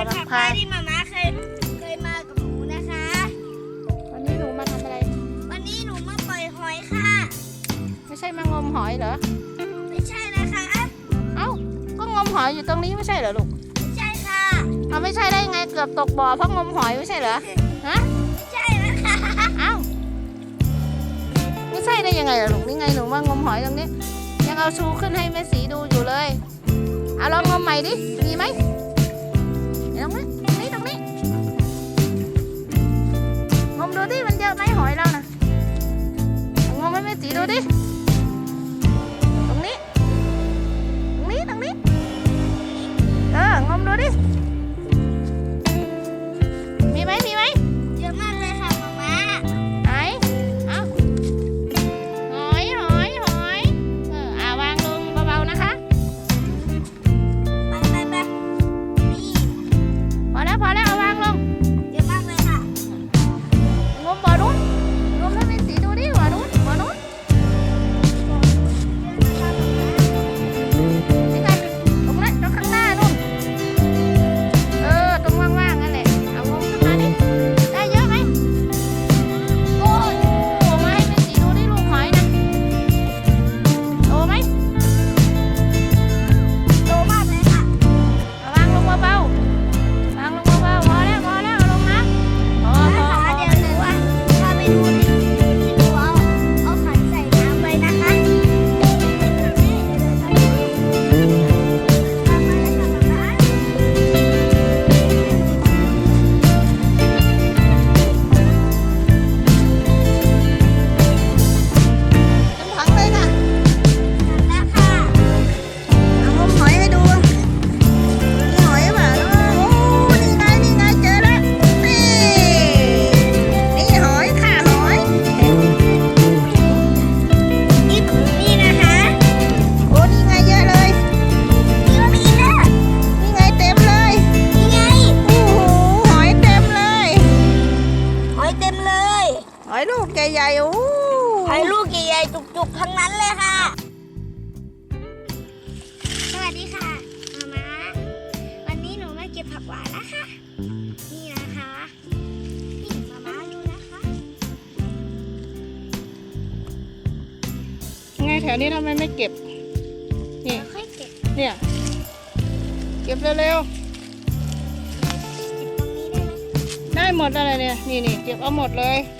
ใครที่มาม่าเคยเคยมากับหนูนะคะ วันนี้หนูมาทำอะไร วันนี้หนูมาปล่อยหอยค่ะ ไม่ใช่มางมหอยเหรอ ไม่ใช่นะคะ เอ้า ก็งมหอยอยู่ตรงนี้ไม่ใช่เหรอลูกไม่ใช่ค่ะเอาไม่ใช่ได้ยังไงเกือบตกบ่อเพราะงมหอยไม่ใช่เหรอ ฮะ ไม่ใช่นะคะเอ้า ไม่ใช่ได้ยังไงล่ะลูกนี่ไงหนูมางมหอยตรงนี้ ยังเอาชูขึ้นให้แม่สีดูอยู่เลยเอาลองงมใหม่ดิ มีไหม งมใหอยลูกใหญ่ๆโอ้หอยลูกใหญ่ๆจุกๆทั้งนั้นเลยค่ะ สวัสดีค่ะมาม่าวันนี้หนูมาเก็บผักหวานนะคะ นี่นะคะนี่มาม่าดูนะคะ ไงแถวนี้ทำไมไม่เก็บ นี่ ค่อยเก็บเนี่ย เก็บเร็วเก็บตรงนี้ได้ไหมๆได้หมดอะไรเนี่ย นี่นี่เก็บเอาหมดเลยไ